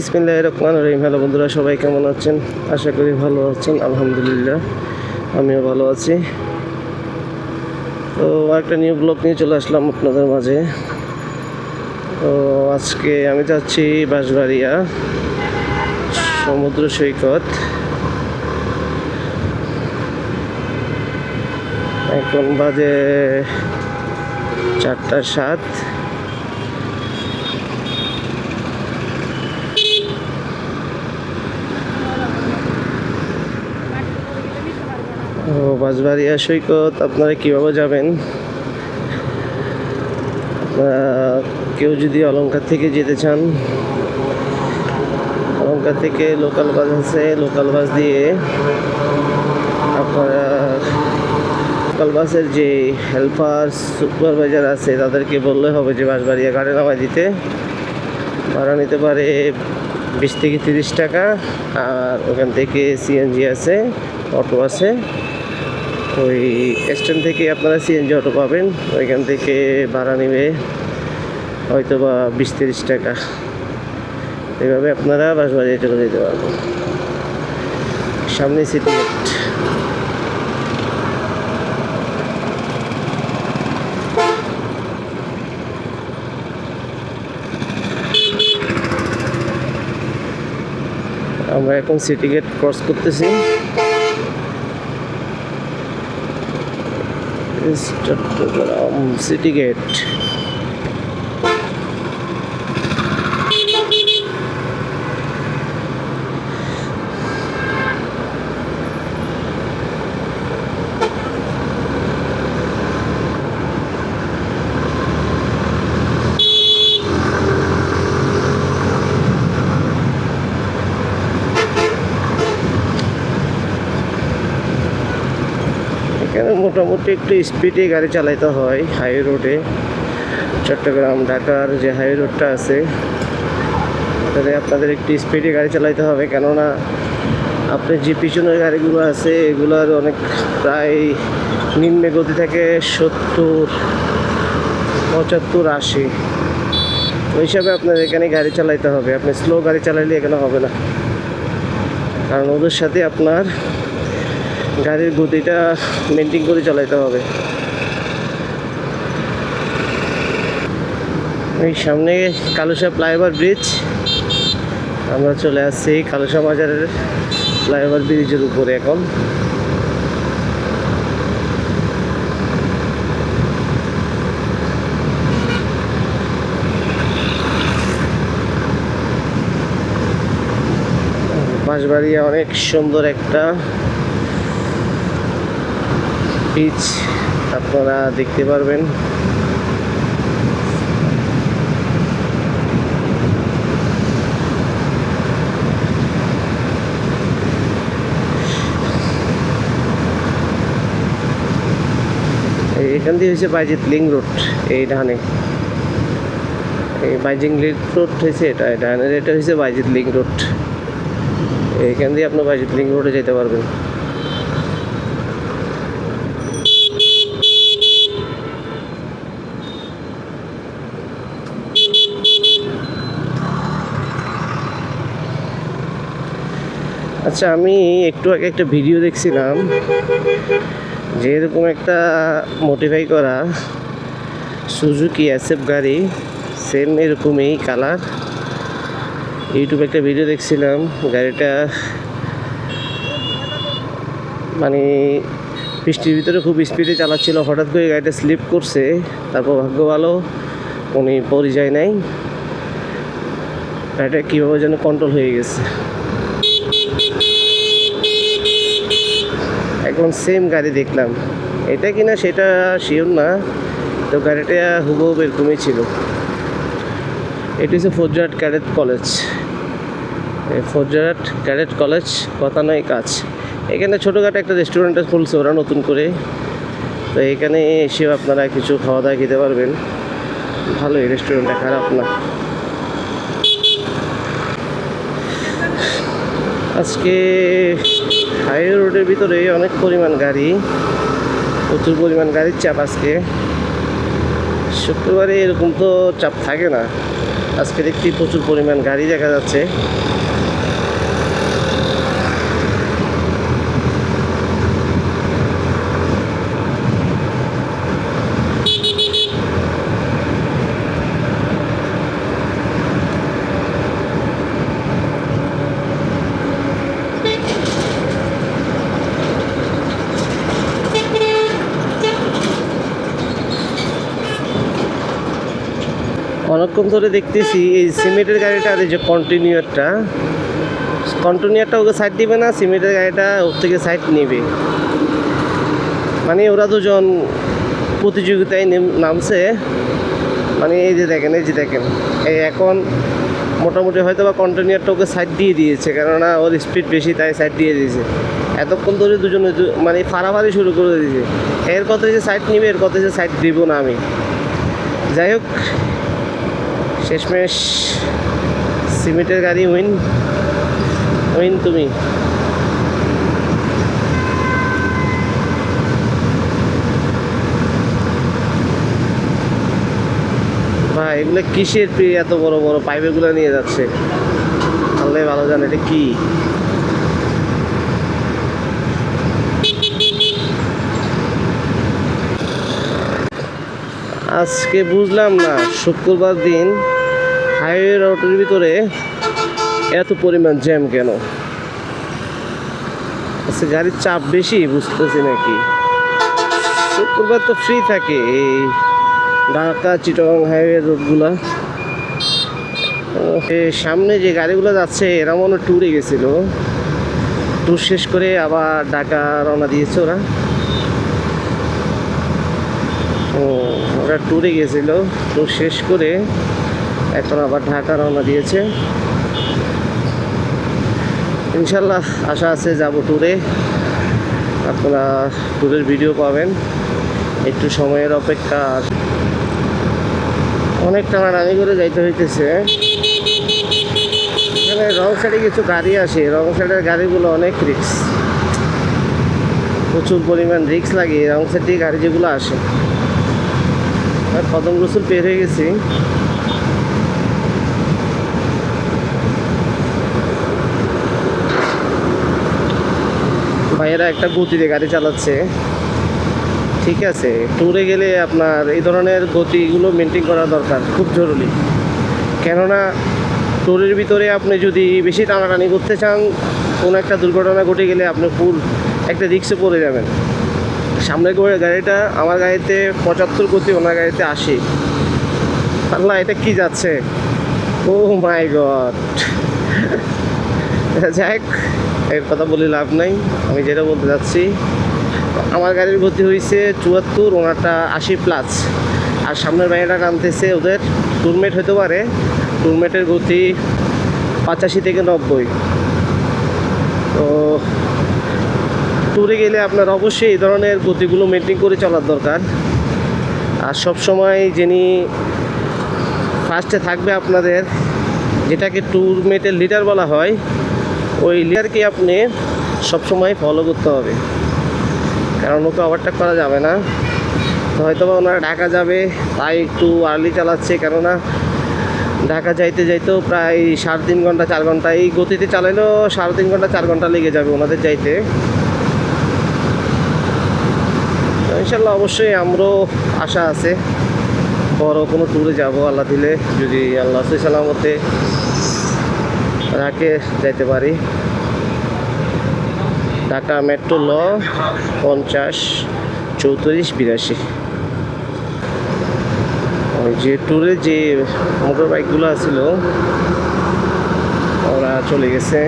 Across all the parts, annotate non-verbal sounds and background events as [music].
বিসমিল্লাহ রহমান রহিম। হ্যালো বন্ধুরা, সবাই কেমন আছেন? আশা করি ভালো আছেন, আলহামদুলিল্লাহ। আমিও ভালো আছি। তো একটা নিউ ব্লগ নিয়ে চলে আসলাম আপনাদের মাঝে। তো আজকে আমি যাচ্ছি বাঁশবাড়িয়া সমুদ্র সৈকত। এখন বাজে চারটা সাত ও বাঁশবাড়িয়া সৈকত, আপনারা কীভাবে যাবেন? কেউ যদি অলঙ্কার থেকে যেতে চান অলঙ্কার থেকে লোকাল বাস আছে লোকাল বাস দিয়ে আপনারা লোকাল বাসের যে হেল্পার সুপারভাইজার আছে, তাদেরকে বললে হবে যে বাঁশবাড়িয়া গাড়ি নামায় দিতে। ভাড়া নিতে পারে বিশ থেকে তিরিশ টাকা, আর ওখান থেকে সিএনজি আছে, অটো আছে। ওই স্ট্যান্ড থেকে আপনারা সিএনজি অটো পাবেন। ওইখান থেকে ভাড়া নেবে হয়তো বা বিশ তিরিশ টাকা। এভাবে আপনারা বাঁশবাড়িয়া চলে যেতে পারবেন। সামনে সিটি গেট আমরা এখন সিটি গেট ক্রস করতেছি। চট্টগ্রাম সিটি গেট এখানে মোটামুটি একটু স্পিডে গাড়ি চালাইতে হয় হাই রোডে চট্টগ্রাম, ঢাকার যে হাই রোডটা আছে তাহলে আপনাদের একটু স্পিডে গাড়ি চালাইতে হবে। কেননা, আপনার যে পিছনের গাড়িগুলো আছে, এগুলোর অনেক প্রায় নিম্নে গতি থেকে সত্তর, পঁচাত্তর, আশি। ওই হিসাবে আপনার এখানে গাড়ি চালাইতে হবে। আপনি স্লো গাড়ি চালাইলে এখানে হবে না। কারণ ওদের সাথে আপনার গাড়ির গতিটা মেনটেন করে চালাতে হবে। এই সামনে কালুসা ফ্লাইওভার ব্রিজ আমরা চলে আসছি কালুসা বাজারের ফ্লাইওভার ব্রিজের উপরে এখন। বাঁশবাড়িয়া অনেক সুন্দর একটা পিচ আপনারা দেখতে পারবেন। এখান দিয়ে হয়েছে বাইজিৎ লিং রোড, এই ডানে এই বাইজিং লিং রোড হয়েছে এটা ডানের এটা হয়েছে বাইজিৎ লিং রোড। এইখান দিয়ে আপনার বাইজিৎ লিং রোডে যেতে পারবেন। আচ্ছা আমি একটু আগে একটা ভিডিও দেখছিলাম যে এরকম একটা মোটিফাই করা সুজুকি অ্যাসেপ গাড়ি সেম এরকমই কালার ইউটিউবে একটা ভিডিও দেখছিলাম, গাড়িটা মানে বৃষ্টির ভিতরে খুব স্পিডে চালাচ্ছিল, হঠাৎ করে গাড়িটা স্লিপ করছে, তারপর ভাগ্য ভালো উনি পড়ে যায় নাই। গাড়িটা কীভাবে যেন কন্ট্রোল হয়ে গেছে। এখন সেম গাড়ি দেখলাম। এটা কিনা সেটা শিওর না, তো গাড়িটা হুবহু এরকমই ছিল। এটি হচ্ছে Faujdarhat cadet college Faujdarhat cadet college কথা নয়, কাজ। এখানে ছোটোখাটো একটা রেস্টুরেন্টে খুলছে ওরা নতুন করে। তো এখানে এসেও আপনারা কিছু খাওয়া দাওয়া খেতে পারবেন। ভালোই রেস্টুরেন্টটা খারাপ না। আজকে হাইওয়ে রোডের ভিতরে অনেক পরিমাণ গাড়ি, প্রচুর পরিমাণ গাড়ির চাপ আজকে। শুক্রবারে এরকম তো চাপ থাকে না। আজকে দেখছি প্রচুর পরিমাণ গাড়ি দেখা যাচ্ছে। অনেকক্ষণ ধরে দেখতেছি, এই সিমেন্টের গাড়িটা আর এই যে কন্টিনিউয়ারটা কন্টিনিউয়ারটা ওকে সাইড দিবে না, সিমেন্টের গাড়িটা ওর থেকে সাইড নেবে। মানে ওরা দুজন প্রতিযোগিতায় নেম- নামছে। মানে এই যে দেখেন, এই যে দেখেন, এই এখন মোটামুটি হয়তো বা কন্টিনিউয়ারটা ওকে সাইড দিয়ে দিয়েছে, কেননা ওর স্পিড বেশি, তাই সাইড দিয়ে দিয়েছে। এতক্ষণ ধরে দুজনে মানে ফাড়াফাড়ি শুরু করে দিয়েছে। এর কথা যে সাইড নিবে, এর কথা যে সাইড দিব না আমি। যাই হোক শেষমেশ সিমেন্টের গাড়ি উইন উইন তুমি। ভাই, এগুলো কিসের এত বড় বড়? পাইপেগুলো নিয়ে যাচ্ছে। আল্লাহ ভালো জানে এটা কি। আজকে বুঝলাম না, শুক্রবার দিন হাইওয়ে রোডের ভিতরে এত পরিমাণ জ্যাম কেন? আচ্ছা গাড়ির চাপ বেশি বুঝতেছি নাকি? শুক্রবার তো ফ্রি থাকে এই ঢাকা চিটং হাইওয়ে রোডগুলা। সামনে যে গাড়িগুলো যাচ্ছে, এরা মনে ট্যুরে গেছিল। ট্যুর শেষ করে আবার ঢাকা রওনা দিয়েছে ওরা। ও, ওরা ট্যুরে গেছিল। ট্যুর শেষ করে এখন আবার ঢাকা রওনা দিয়েছে। ইনশাল্লাহ আশা আছে যাব ট্যুরে আপনারা ট্যুরের ভিডিও পাবেন। একটু সময়ের অপেক্ষা অনেক টানাটানি করে যাইতে হইতেছে। এখানে রং সাইডে কিছু গাড়ি আসে। রং সাইডের গাড়িগুলো অনেক রিক্স প্রচুর পরিমাণ রিক্স লাগে রং সাইড দিয়ে গাড়ি যেগুলো আসে। আর কদম রসুল পের হয়ে গেছি। ভাইয়েরা একটা গতিতে গাড়ি চালাচ্ছে। ঠিক আছে, ট্যুরে গেলে আপনার এই ধরনের গতিগুলো মেনটেন করা দরকার, খুব জরুরি। কেননা, ট্যুরের ভিতরে আপনি যদি বেশি টানাটানি করতে চান, কোনো একটা দুর্ঘটনা ঘটে গেলে আপনি ফুল একটা রিক্সে পড়ে যাবেন। সামনে করে গাড়িটা, আমার গাড়িতে পঁচাত্তর গতি, ওনার গাড়িতে আশি। আল্লাহ এটা কি যাচ্ছে? ও মাই গড যাই এর কথা বলে লাভ নাই। আমি যেটা বলতে যাচ্ছি, আমার গাড়ির গতি হয়েছে চুয়াত্তর, ওনারটা আশি প্লাস আর সামনের বাইরেটা নামতেছে ওদের টুরমেট হতে পারে। টুরমেটের গতি পঁচাশি থেকে নব্বই। তো ট্যুরে গেলে আপনার অবশ্যই এই ধরনের গতিগুলো মেনটেন করে চলার দরকার। আর সব সময় যিনি ফার্স্টে থাকবে আপনাদের, যেটাকে ট্যুরমেটের লিডার বলা হয় ওই লিডারকে আপনি সবসময় ফলো করতে হবে। কারণ ওকে ওভারটেক করা যাবে না। হয়তো বা ওনারা ঢাকা যাবে, তাই একটু আর্লি চালাচ্ছে, কেননা ঢাকা যাইতে যাইতেও প্রায় সাড়ে তিন ঘণ্টা, চার ঘণ্টা, এই গতিতে চালালেও সাড়ে তিন ঘণ্টা, চার ঘণ্টা লেগে যাবে ওনাদের যাইতে। ইনশাল্লাহ অবশ্যই আমরাও আশা আছে। বড় কোনো ট্যুরে যাব, আল্লাহ দিলে। যদি আল্লাহ সালামতে রাখে যাইতে পারি। ঢাকা মেট্রো ল, পঞ্চাশ, চৌত্রিশ, বিরাশি। ওই যে ট্যুরে যে মোটর বাইকগুলো আছিল, ওরা চলে গেছে।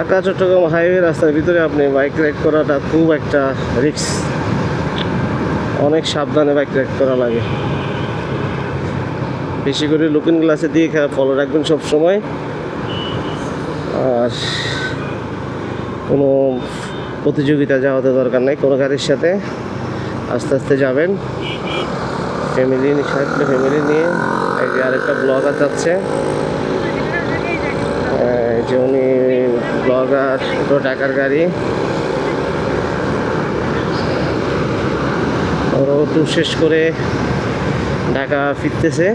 ঢাকা, চট্টগ্রাম হাইওয়ে রাস্তার ভিতরে আপনি বাইক রাইড করাটা খুব একটা রিস্ক। অনেক সাবধানে বাইক রাইড করা লাগে। বেশি করে লুকিং গ্লাসে দিয়ে ফলো রাখবেন সব সময় আর কোনো প্রতিযোগিতা যাওয়াতে দরকার নেই, কোনো গাড়ির সাথে আস্তে আস্তে যাবেন। ফ্যামিলি থাকলে ফ্যামিলি নিয়ে। আরেকটা ব্লগার যাচ্ছে। যে উনি নওগাঁ টো ঢাকার গাড়ি। ওরা ট্যুর শেষ করে ঢাকা ফিরতেছে।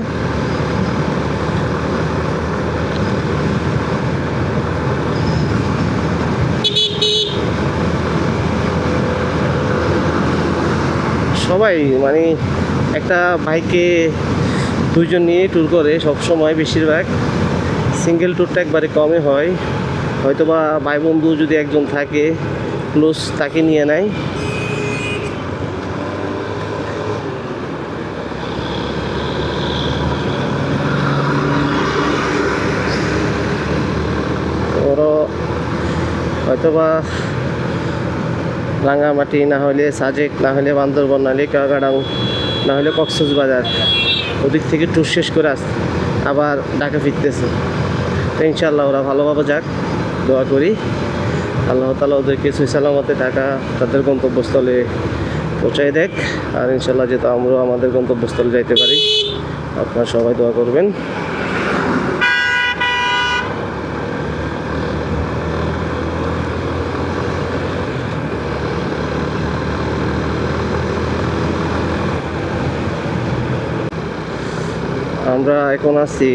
সবাই মানে একটা বাইকে দুইজন নিয়ে ট্যুর করে সব সময় বেশিরভাগ সিঙ্গেল ট্যুরটা একবারে কমই হয়। হয়তো বা ভাই বন্ধু যদি একজন থাকে, ক্লোজ তাকে নিয়ে নেয়। ওরও হয়তো বা রাঙামাটি, না হলে সাজেক, না হলে বান্দরবন, না হলে কাগাডাং না হলে কক্সবাজার, ওদিক থেকে ট্যুর শেষ করে আস আবার ঢাকা ফিরতেছে। তো ইনশাল্লাহ ওরা ভালোভাবে যাক। দোয়া করি। আল্লাহ তালা ওদেরকে সুসালামতে ঢাকা তাদের গন্তব্যস্থলে পৌঁছায় দেখ। আর ইনশাল্লাহ যেহেতু আমরাও আমাদের গন্তব্যস্থলে যাইতে পারি, আপনারা সবাই দোয়া করবেন। আমরা এখন আছি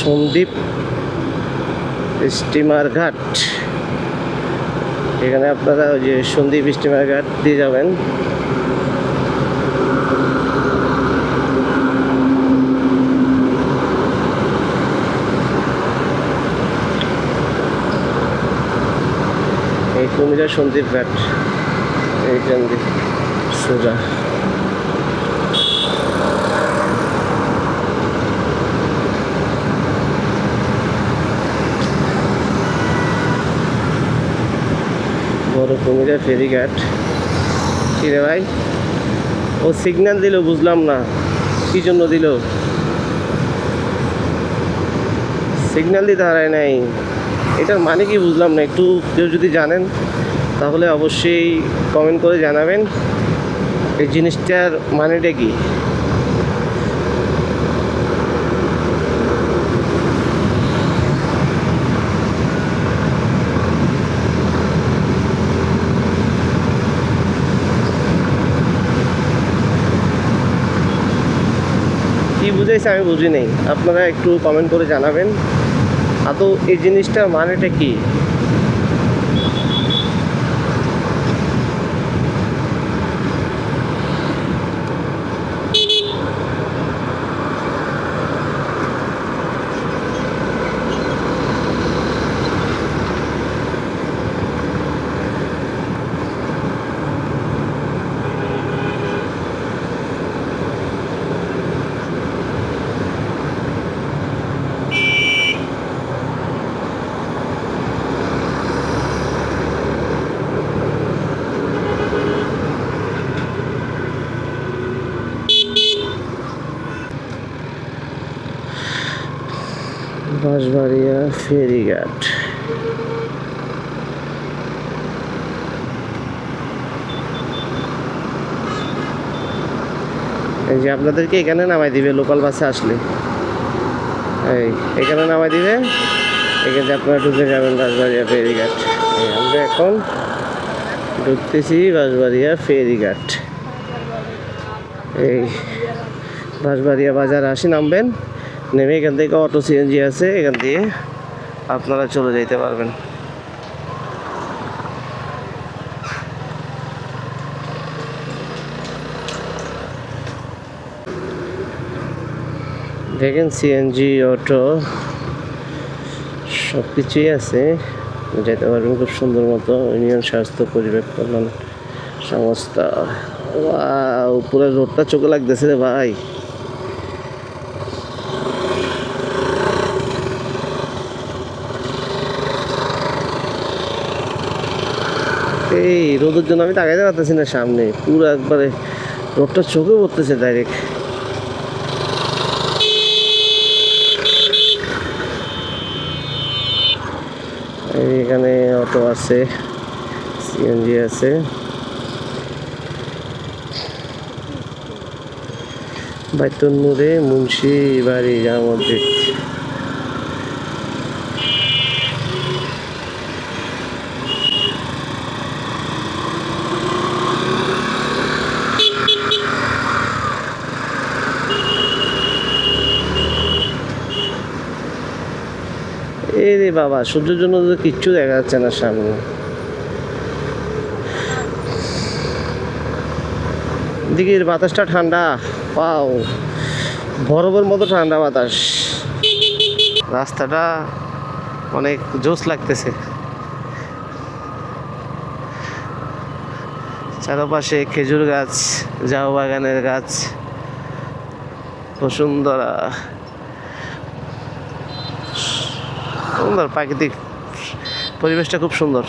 সন্দীপ স্টিমার ঘাট। এখানে আপনারা ওই যে সন্দীপ স্টিমার ঘাট দিয়ে যাবেন। এই কুমিরা সন্দীপ ঘাট। এইখান দিয়ে সোজা। বড় কুমিরা ফেরিঘাট রে ভাই? ও সিগন্যাল দিল, বুঝলাম না। কি জন্য দিল? সিগন্যাল দিতে হারায় নাই। এটার মানে কি বুঝলাম না, একটু কেউ যদি জানেন, তাহলে অবশ্যই কমেন্ট করে জানাবেন। এই জিনিসটার মানেটা কি? বুঝাইছে আমি বুঝি নেই। আপনারা একটু কমেন্ট করে জানাবেন। আদৌ এই জিনিসটার মানেটা কি? বাঁশবাড়িয়া ফেরিঘাট। এই যে আপনাদেরকে এখানে নামাই দিবে, লোকাল বাসে আসলে। এই, এখানে নামাই দিবে। এখানে আপনারা ঢুকে যাবেন বাঁশবাড়িয়া ফেরিঘাট। আমরা এখন ঢুকতেছি বাঁশবাড়িয়া ফেরিঘাট। এই বাঁশবাড়িয়া বাজার আসি, নামবেন। নেমে এখান থেকে অটো সিএনজি আছে এখান দিয়ে আপনারা চলে যেতে পারবেন। দেখেন সিএনজি অটো সব কিছুই আছে। যেতে পারবেন খুব সুন্দর মতো ইউনিয়ন স্বাস্থ্য পরিবেশ কল্যাণ সংস্থা। ওয়াও, পুরো রোডটা চোখে লাগতেছে রে ভাই। এই রোদের জন্য আমি তাকাইতে পারতেছি না সামনে। পুরো একবারে রোডটা চোখে পড়তেছে ডাইরেক্ট এখানে অটো আছে সিএনজি আছে। বাইতুল নূরে মুন্সি বাড়ি যার মধ্যে বাবা, সূর্যের জন্য তো কিচ্ছু দেখা যাচ্ছে না সামনে। দিকের বাতাসটা ঠান্ডা পাও বরফের মতো ঠান্ডা বাতাস। রাস্তাটা অনেক জোস লাগতেছে। চারপাশে খেজুর গাছ জাও বাগানের গাছ, বসুন্ধরা। সুন্দর প্রাকৃতিক পরিবেশটা খুব সুন্দর।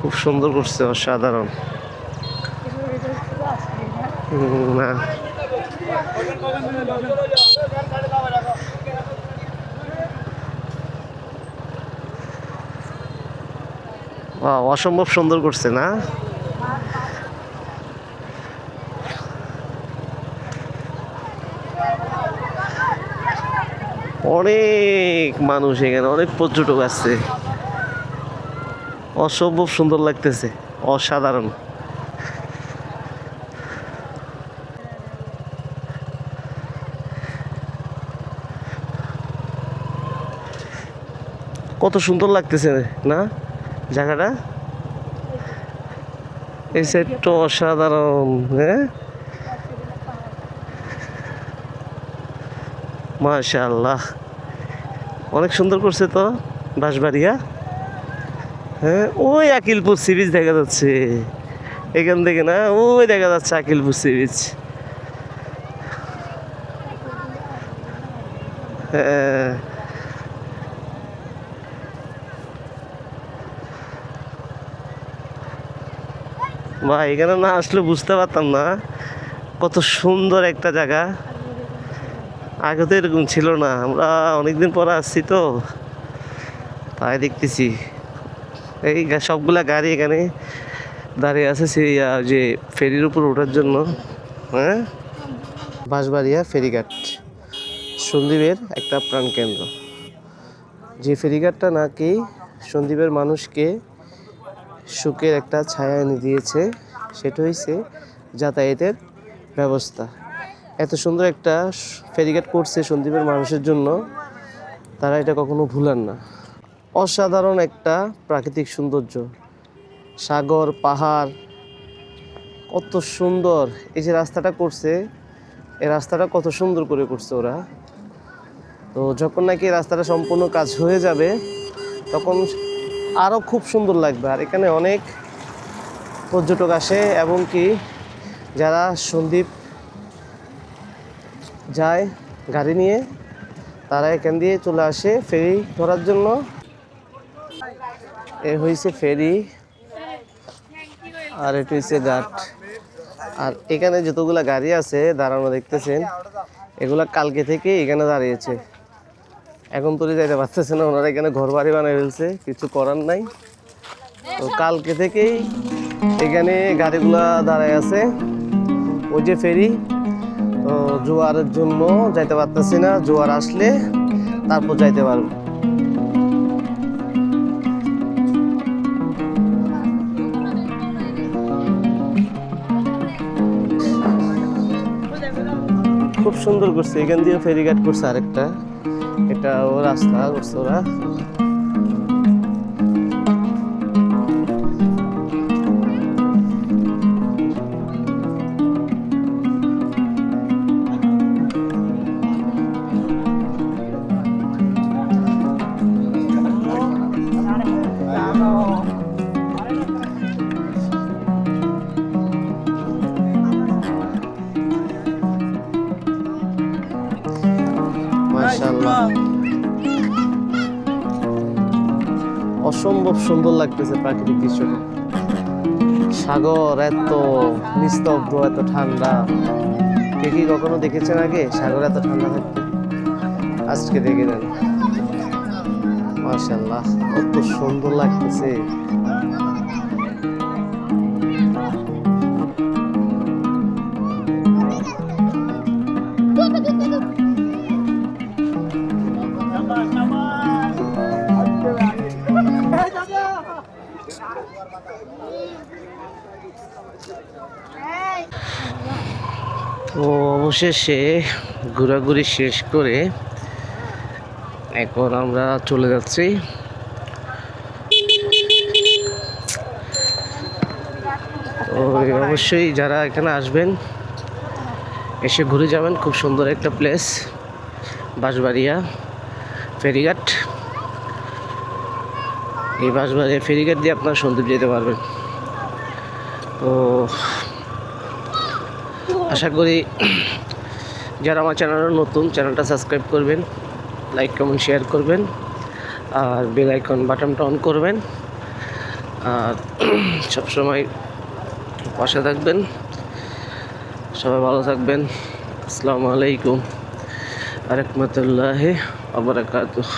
খুব সুন্দর করছে অসাধারণ। না অসম্ভব সুন্দর করছে, না? অনেক মানুষ এখানে, অনেক পর্যটক আসছে। অসম্ভব সুন্দর লাগতেছে, অসাধারণ। কত সুন্দর লাগতেছে, না? জায়গাটা? এই সাইডটা অসাধারণ হ্যাঁ? মাশাআল্লাহ। অনেক সুন্দর করছে তো বাঁশবাড়িয়া। হ্যাঁ ওই আকিলপুর সি বিচ দেখা যাচ্ছে। এখান থেকে না, ওই দেখা যাচ্ছে আকিলপুর সি বিচ বা এখানে না আসলে বুঝতে পারতাম না। কত সুন্দর একটা জায়গা। আগে তো এরকম ছিল না। আমরা অনেকদিন পরে আসছি তো। তাই দেখতেছি। এই সবগুলা গাড়ি এখানে দাঁড়িয়ে আছে সেই যে ফেরির উপর ওঠার জন্য। হ্যাঁ? বাঁশবাড়িয়া ফেরিঘাট। সন্দীপের একটা প্রাণকেন্দ্র। যে ফেরিঘাটটা নাকি সন্দীপের মানুষকে সুখের একটা ছায়া এনে দিয়েছে, সেটা হয়েছে যাতায়াতের ব্যবস্থা। এত সুন্দর একটা ফেরিঘাট করছে সন্দীপের মানুষের জন্য, তারা এটা কখনো ভুলান না। অসাধারণ একটা প্রাকৃতিক সৌন্দর্য। সাগর, পাহাড়, কত সুন্দর। এই যে রাস্তাটা করছে এই রাস্তাটা কত সুন্দর করে করছে ওরা। তো যখন নাকি রাস্তাটা সম্পূর্ণ কাজ হয়ে যাবে, তখন আরও খুব সুন্দর লাগবে। আর এখানে অনেক পর্যটক আসে এবং কি যারা সন্দীপ যায় গাড়ি নিয়ে, তারা এখান দিয়ে চলে আসে ফেরি ধরার জন্য। এ হয়েছে ফেরি। আর এটা হচ্ছে ঘাট। আর এখানে যতগুলা গাড়ি আছে, দাঁড়ানো দেখতেছেন, এগুলা কালকে থেকে এখানে দাঁড়িয়েছে। এখন তো যাইতে পারতেছে না, ওনারা এখানে ঘর বাড়ি বানিয়ে ফেলছে, কিছু করার নাই। তো কালকে থেকেই এখানে গাড়িগুলা দাঁড়ায় আছে। ওই যে ফেরি, তো জোয়ারের জন্য যাইতে পারতেছি না, জোয়ার আসলে তারপর যাইতে পারব। খুব সুন্দর করছে, এখান দিয়ে ফেরিঘাট করছে আরেকটা। এটা ও রাস্তা করছে ওরা। লাগতেছে প্রাকৃতিক দৃশ্যটা সাগর এত নিস্তব্ধ, এত ঠান্ডা। কে কি কখনো দেখেছেন আগে? সাগর এত ঠান্ডা থাকতে? আজকে দেখে নেন। মার্শাল্লাহ কত সুন্দর লাগতেছে। অবশেষে ঘোরাঘুরি শেষ করে এখন আমরা চলে যাচ্ছি। তো অবশ্যই যারা এখানে আসবেন, এসে ঘুরে যাবেন। খুব সুন্দর একটা প্লেস বাঁশবাড়িয়া ফেরিঘাট। এই বাঁশবাড়িয়া ফেরিঘাট দিয়ে আপনার সন্দীপ যেতে পারবেন। তো আশা করি যারা আমার চ্যানেলে নতুন, চ্যানেলটা সাবস্ক্রাইব করবেন, লাইক, কমেন্ট, শেয়ার করবেন, আর বেল আইকন বাটনটা অন করবেন, আর [clears throat] সবসময় পাশে থাকবেন, সবাই ভালো থাকবেন, আসসালামু আলাইকুম, আরহামতুল্লাহ আবরাকাতুহ